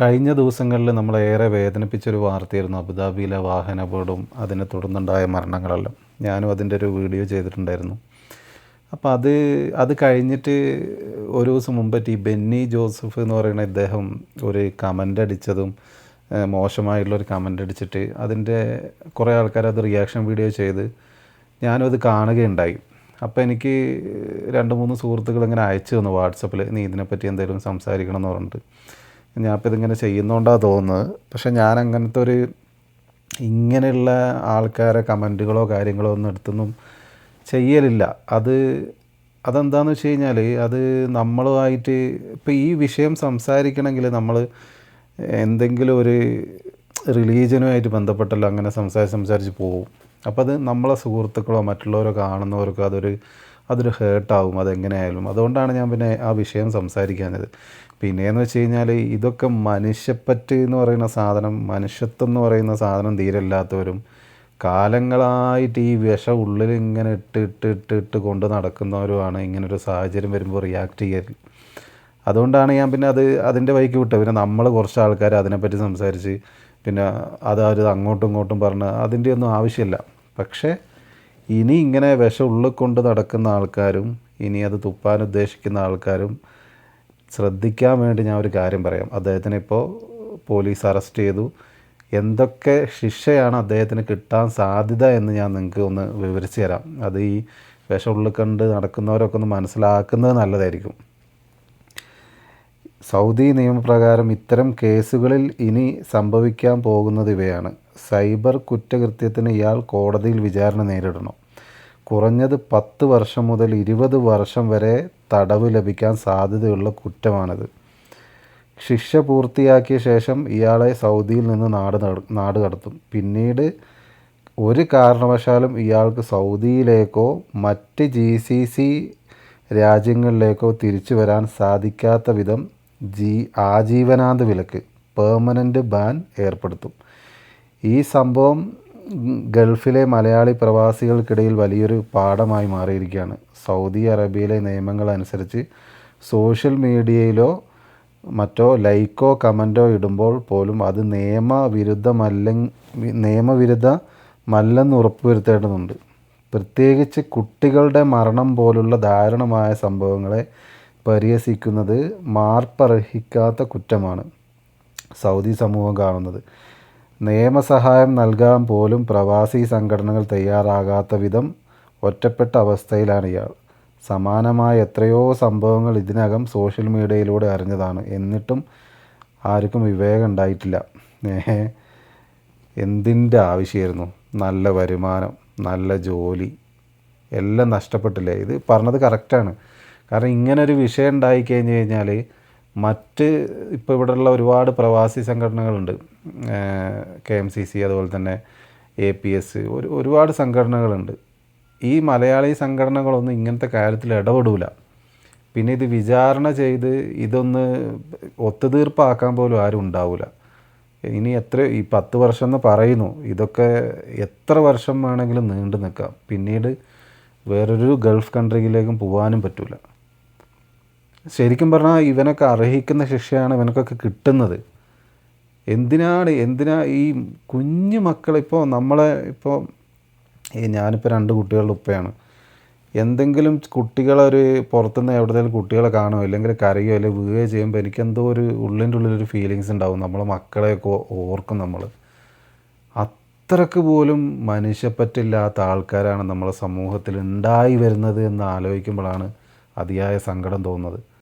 കഴിഞ്ഞ ദിവസങ്ങളിൽ നമ്മളേറെ വേദനിപ്പിച്ചൊരു വാർത്തയായിരുന്നു അബുദാബിയിലെ വാഹന അപകടവും അതിനെ തുടർന്നുണ്ടായ മരണങ്ങളെല്ലാം. ഞാനും അതിന്റെ ഒരു വീഡിയോ ചെയ്തിട്ടുണ്ടായിരുന്നു. അപ്പോൾ അത് അത് കഴിഞ്ഞിട്ട് ഒരു ദിവസം മുമ്പറ്റ് ഈ ബെന്നി ജോസഫ് എന്ന് പറയുന്ന ഇദ്ദേഹം ഒരു കമന്റ് അടിച്ചതും മോശമായിട്ടുള്ളൊരു കമന്റ് അടിച്ചിട്ട് അതിന്റെ കുറേ ആൾക്കാർ അത് റിയാക്ഷൻ വീഡിയോ ചെയ്ത് ഞാനും അത് കാണുകയുണ്ടായി. അപ്പോൾ എനിക്ക് രണ്ട് മൂന്ന് സുഹൃത്തുക്കൾ ഇങ്ങനെ അയച്ചു തന്നു വാട്സപ്പിൽ നീ ഇതിനെപ്പറ്റി എന്തെങ്കിലും സംസാരിക്കണം എന്ന് പറഞ്ഞിട്ട്. ഞാൻ ഇപ്പോൾ ഇതിങ്ങനെ ചെയ്യുന്നതുകൊണ്ടാണ് തോന്നുന്നത്. പക്ഷേ ഞാൻ അങ്ങനത്തെ ഒരു ഇങ്ങനെയുള്ള ആൾക്കാരെ കമന്റുകളോ കാര്യങ്ങളോ ഒന്നും എടുത്തൊന്നും ചെയ്യലില്ല. അത് അതെന്താണെന്ന് വെച്ച് കഴിഞ്ഞാൽ അത് നമ്മളുമായിട്ട് ഇപ്പോൾ ഈ വിഷയം സംസാരിക്കണമെങ്കിൽ നമ്മൾ എന്തെങ്കിലും ഒരു റിലീജനുമായിട്ട് ബന്ധപ്പെട്ടല്ലോ അങ്ങനെ സംസാരിച്ച് സംസാരിച്ച് പോകും അപ്പോൾ അത് നമ്മളെ സുഹൃത്തുക്കളോ മറ്റുള്ളവരോ കാണുന്നവർക്കോ അതൊരു അതൊരു ഹേർട്ടാവും അതെങ്ങനെയായാലും. അതുകൊണ്ടാണ് ഞാൻ പിന്നെ ആ വിഷയം സംസാരിക്കാഞ്ഞത്. പിന്നെയെന്ന് വെച്ച് കഴിഞ്ഞാൽ ഇതൊക്കെ മനുഷ്യപ്പറ്റ് എന്ന് പറയുന്ന സാധനം മനുഷ്യത്വം എന്ന് പറയുന്ന സാധനം തീരെ ഇല്ലാത്തവരും കാലങ്ങളായിട്ട് ഈ വിഷം ഉള്ളിൽ ഇങ്ങനെ ഇട്ട് ഇട്ട് ഇട്ട് ഇട്ട് കൊണ്ട് നടക്കുന്നവരുമാണ് ഇങ്ങനൊരു സാഹചര്യം വരുമ്പോൾ റിയാക്ട് ചെയ്യൽ അതുകൊണ്ടാണ് ഞാൻ പിന്നെ അത് അതിന്റെ വഴിക്ക് വിട്ടത്. പിന്നെ നമ്മൾ കുറച്ച് ആൾക്കാർ അതിനെപ്പറ്റി സംസാരിച്ച് പിന്നെ അത് അതായത് അങ്ങോട്ടും ഇങ്ങോട്ടും പറഞ്ഞ് അതിന്റെ ഒന്നും ആവശ്യമില്ല. പക്ഷേ ഇനി ഇങ്ങനെ വിഷം ഉള്ളിൽ കൊണ്ട് നടക്കുന്ന ആൾക്കാരും ഇനി അത് തുപ്പാൻ ഉദ്ദേശിക്കുന്ന ആൾക്കാരും ശ്രദ്ധിക്കാൻ വേണ്ടി ഞാൻ ഒരു കാര്യം പറയാം. അദ്ദേഹത്തിന് ഇപ്പോൾ പോലീസ് അറസ്റ്റ് ചെയ്തു. എന്തൊക്കെ ശിക്ഷയാണ് അദ്ദേഹത്തിന് കിട്ടാൻ സാധ്യത എന്ന് ഞാൻ നിങ്ങൾക്ക് ഒന്ന് വിവരിച്ചു തരാം. അത് ഈ വിഷം ഉള്ളിൽ കണ്ട് നടക്കുന്നവരൊക്കെ ഒന്ന് മനസ്സിലാക്കുന്നത് നല്ലതായിരിക്കും. സൗദി നിയമപ്രകാരം ഇത്തരം കേസുകളിൽ ഇനി സംഭവിക്കാൻ പോകുന്നത് ഇവയാണ്. സൈബർ കുറ്റകൃത്യത്തിന് ഇയാൾ കോടതിയിൽ വിചാരണ നേരിടണം. കുറഞ്ഞത് പത്ത് വർഷം മുതൽ ഇരുപത് വർഷം വരെ തടവ് ലഭിക്കാൻ സാധ്യതയുള്ള കുറ്റമാണിത്. ശിക്ഷ പൂർത്തിയാക്കിയ ശേഷം ഇയാളെ സൗദിയിൽ നിന്ന് നാട് നാട് കടത്തും. പിന്നീട് ഒരു കാരണവശാലും ഇയാൾക്ക് സൗദിയിലേക്കോ മറ്റ് ജി സി സി രാജ്യങ്ങളിലേക്കോ തിരിച്ചു വരാൻ സാധിക്കാത്ത വിധം ജീ ആജീവനാന്ത വിലക്ക് പേർമനന്റ് ബാൻ ഏർപ്പെടുത്തും. ഈ സംഭവം ഗൾഫിലെ മലയാളി പ്രവാസികൾക്കിടയിൽ വലിയൊരു പാഠമായി മാറിയിരിക്കുകയാണ്. സൗദി അറേബ്യയിലെ നിയമങ്ങൾ അനുസരിച്ച് സോഷ്യൽ മീഡിയയിലോ മറ്റോ ലൈക്കോ കമന്റോ ഇടുമ്പോൾ പോലും അത് നിയമവിരുദ്ധമല്ല നിയമവിരുദ്ധമല്ലെന്ന് ഉറപ്പുവരുത്തേണ്ടതുണ്ട്. പ്രത്യേകിച്ച് കുട്ടികളുടെ മരണം പോലുള്ള ദാരുണമായ സംഭവങ്ങളെ പരിഹസിക്കുന്നത് മാർപ്പർഹിക്കാത്ത കുറ്റമാണ് സൗദി സമൂഹം കാണുന്നത്. നിയമസഹായം നൽകാൻ പോലും പ്രവാസി സംഘടനകൾ തയ്യാറാകാത്ത വിധം ഒറ്റപ്പെട്ട അവസ്ഥയിലാണ് ഇയാൾ. സമാനമായ എത്രയോ സംഭവങ്ങൾ ഇതിനകം സോഷ്യൽ മീഡിയയിലൂടെ അറിഞ്ഞതാണ്. എന്നിട്ടും ആർക്കും വിവേകം ഉണ്ടായിട്ടില്ല. എന്തിന്റെ ആവശ്യമായിരുന്നു? നല്ല വരുമാനം നല്ല ജോലി എല്ലാം നഷ്ടപ്പെട്ടില്ലേ? ഇത് പറഞ്ഞത് കറക്റ്റാണ് കാരണം ഇങ്ങനൊരു വിഷയം ഉണ്ടായി കഴിഞ്ഞ് കഴിഞ്ഞാൽ മറ്റ് ഇപ്പോൾ ഇവിടെയുള്ള ഒരുപാട് പ്രവാസി സംഘടനകളുണ്ട്. കെ എം സി സി അതുപോലെ തന്നെ എ പി എസ് ഒരു ഒരുപാട് സംഘടനകളുണ്ട്. ഈ മലയാളി സംഘടനകളൊന്നും ഇങ്ങനത്തെ കാര്യത്തിൽ ഇടപെടില്ല പിന്നെ ഇത് വിചാരണ ചെയ്ത് ഇതൊന്ന് ഒത്തുതീർപ്പാക്കാൻ പോലും ആരും ഉണ്ടാവില്ല ഇനി എത്ര ഈ പത്ത് വർഷം എന്ന് പറയുന്നു. ഇതൊക്കെ എത്ര വർഷം വേണമെങ്കിലും നീണ്ടു നിൽക്കാം. പിന്നീട് വേറൊരു ഗൾഫ് കൺട്രിയിലേക്കും പോകാനും പറ്റില്ല ശരിക്കും പറഞ്ഞാൽ ഇവനൊക്കെ അർഹിക്കുന്ന ശിക്ഷയാണ് ഇവനൊക്കെ കിട്ടുന്നത്. എന്തിനാണ് എന്തിനാ ഈ കുഞ്ഞു മക്കളിപ്പോൾ നമ്മളെ ഇപ്പോൾ ഈ ഞാനിപ്പോൾ രണ്ട് കുട്ടികളുടെ ഉപ്പയാണ്. എന്തെങ്കിലും കുട്ടികളൊരു പുറത്തുനിന്ന് എവിടെയെങ്കിലും കുട്ടികളെ കാണുമോ അല്ലെങ്കിൽ കരയോ അല്ലെങ്കിൽ വീഴുകയോ ചെയ്യുമ്പോൾ എനിക്കെന്തോ ഒരു ഉള്ളിന്റെ ഉള്ളിലൊരു ഫീലിങ്സ് ഉണ്ടാവും. നമ്മളെ മക്കളെയൊക്കെ ഓർക്കും നമ്മൾ അത്രയ്ക്ക് പോലും മനുഷ്യപ്പറ്റില്ലാത്ത ആൾക്കാരാണ് നമ്മളെ സമൂഹത്തിൽ ഉണ്ടായി വരുന്നത് എന്ന് ആലോചിക്കുമ്പോഴാണ് അതിയായ സങ്കടം തോന്നുന്നത്.